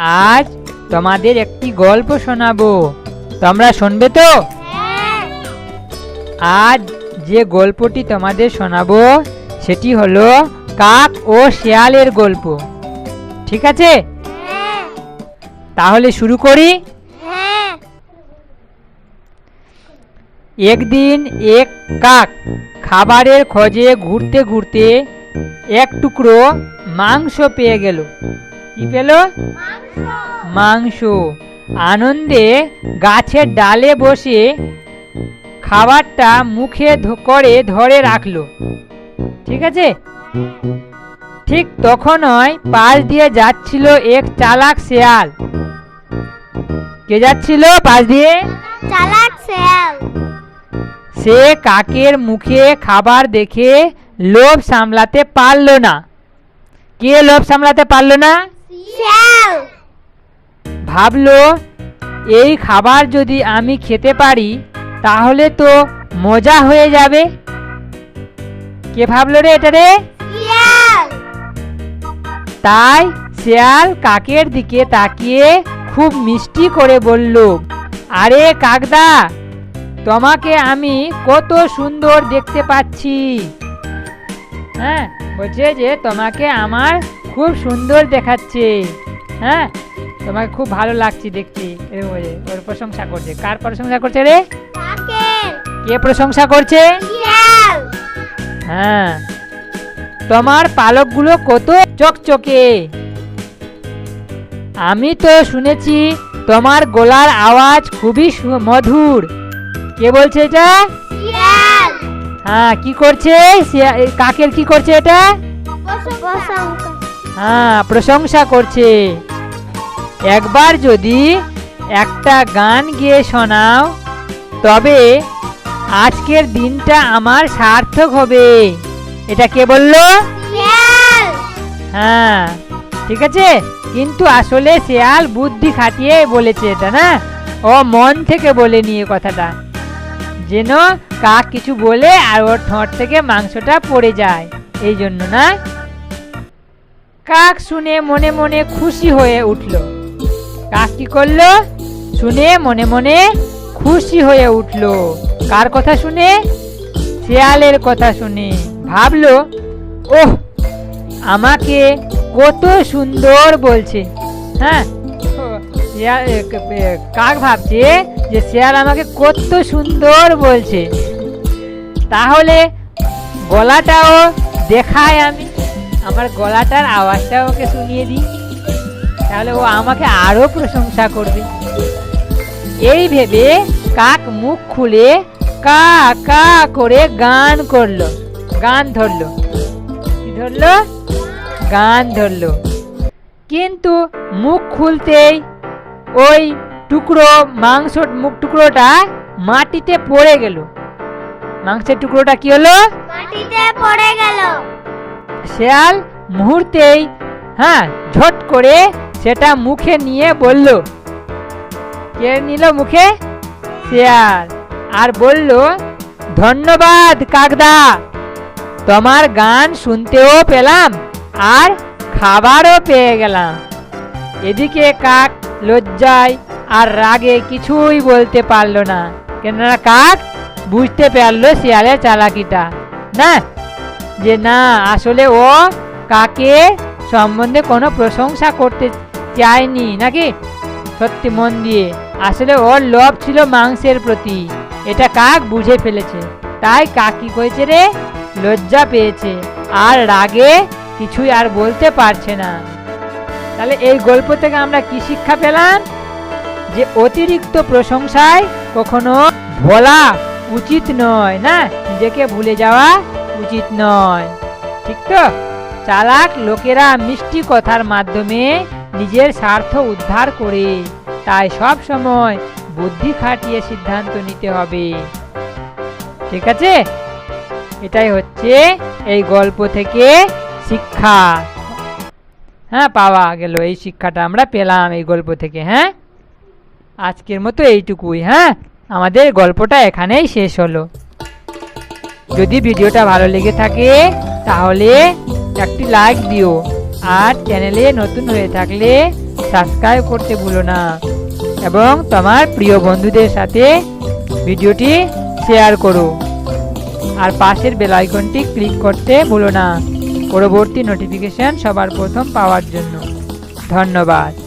আজ তোমাদের একটি গল্প শোনাবো। তোমরা শুনবে তো? আজ যে গল্পটি তোমাদের শোনাবো, সেটি হলো কাক ও শেয়ালের গল্প। ঠিক আছে? তাহলে শুরু করি। একদিন এক কাক খাবারের খোঁজে ঘুরতে ঘুরতে এক টুকরো মাংস পেয়ে গেল। কি পেল? মাংস। আনন্দে গাছের ডালে বসে খাবারটা মুখে করে ধরে রাখল। ঠিক আছে? ঠিক তখনই পাশ দিয়ে যাচ্ছিল এক চালাক শেয়াল। কে যাচ্ছিল পাশ দিয়ে? চালাক শেয়াল। সে কাকের মুখে খাবার দেখে লোভ সামলাতে পারল না। কে লোভ সামলাতে পারল না? শেয়াল। ভাবলো এই খাবার যদি আমি খেতে পারি তাহলে তো মজা হয়ে যাবে। কে ভাবলো রে এটা রে? তাই শেয়াল কাকের দিকে তাকিয়ে খুব মিষ্টি করে বলল আরে কাকদা তোমাকে আমি কত সুন্দর দেখতে পাচ্ছি। হ্যাঁ বলছে যে তোমাকে আমার খুব সুন্দর দেখাচ্ছে। হ্যাঁ তোমাকে খুব ভালো লাগছে দেখতে এরকম বলে, ওর প্রশংসা করছে। কার প্রশংসা করছে রে? কে প্রশংসা করছে? হ্যাঁ। তোমার পালকগুলো কত চকচকে। আমি তো শুনেছি তোমার গলার আওয়াজ খুবই মধুর। কে বলছে এটা? হ্যাঁ কি করছে? কাকের কি করছে এটা? হ্যাঁ প্রশংসা করছে। একবার যদি একটা গান গেয়ে শোনাও তবে আজকের দিনটা আমার সার্থক হবে। এটা কে বলল? হ্যাঁ ঠিক আছে? কিন্তু আসলে শেয়াল বুদ্ধি খাটিয়ে বলেছে এটা না? ও মন থেকে বলে নিয়ে কথাটা। যেন কাক কিছু বলে আর ওর ঠোঁট থেকে মাংসটা পড়ে যায় এই জন্য না? কাক শুনে মনে মনে খুশি হয়ে উঠল। কি করল? শুনে মনে মনে খুশি হয়ে উঠল। কার কথা শুনে? শেয়ালের কথা শুনে। ভাবলো, ওহ, আমাকে কত সুন্দর বলছে। হ্যাঁ কাক ভাবছে যে শেয়াল আমাকে কত সুন্দর বলছে। তাহলে গলাটাও দেখায় আমি। আমার গলাটার আওয়াজটা ওকে শুনিয়ে দিই। তাহলে ও আমাকে আরও প্রশংসা করবে। এই ভেবে কাক মুখ খুলে কা কা করে গান করল। গান ধরলো। কি ধরলো? গান ধরলো। কিন্তু মুখ খুলতেই ওই টুকরো মাংস মুখ টুকরোটা মাটিতে পড়ে গেল। মাংসের টুকরোটা কি হলো? মাটিতে পড়ে গেল। শেয়াল মুহূর্তেই হ্যাঁ ঝট করে সেটা মুখে নিয়ে বলল, কে নিল মুখে? শেয়াল। আর বলল, ধন্যবাদ, কাকদা। তোমার গান শুনতেও পেলাম, আর খাবারও পেয়ে গেলাম। এদিকে কাক লজ্জায় আর রাগে কিছুই বলতে পারল না। কেননা কাক বুঝতে পারল শিয়ালের চালাকিটা। না, যে না, আসলে ও কাকে সম্বন্ধে কোনো প্রশংসা করতে চায়নি নাকি? সত্যি মন দিয়ে। আসলে ওর লোভ ছিল মাংসের প্রতি। এটা কাক বুঝে ফেলেছে। তাই কাকি কি করেছে রে, লজ্জা পেয়েছে। আর রাগে কিছুই আর বলতে পারছে না। তাহলে এই গল্প থেকে আমরা কি শিক্ষা পেলাম? যে অতিরিক্ত প্রশংসায় কখনো বলা উচিত নয়, না? নিজেকে ভুলে যাওয়া উচিত নয়। ঠিক তো? চালাক লোকেরা মিষ্টি কথার মাধ্যমে নিজের স্বার্থ উদ্ধার করে। তাই সব সময় বুদ্ধি খাটিয়ে সিদ্ধান্ত নিতে হবে। ঠিক আছে? এটাই হচ্ছে এই গল্প থেকে শিক্ষা। হ্যাঁ পাওয়া গেল। এই শিক্ষাটা আমরা পেলাম এই গল্প থেকে হ্যাঁ? আজকের মতো এইটুকুই হ্যাঁ? আমাদের গল্পটা এখানেই শেষ হলো। যদি ভিডিওটা ভালো লেগে থাকে, তাহলে একটি লাইক দিও। আর চ্যানেলে নতুন হয়ে থাকলে সাবস্ক্রাইব করতে ভুলো না। এবং তোমার প্রিয় বন্ধুদের সাথে ভিডিওটি শেয়ার করো। আর পাশের বেল আইকনটি ক্লিক করতে ভুলো না। পরবর্তী নোটিফিকেশন সবার প্রথম পাওয়ার জন্য। ধন্যবাদ।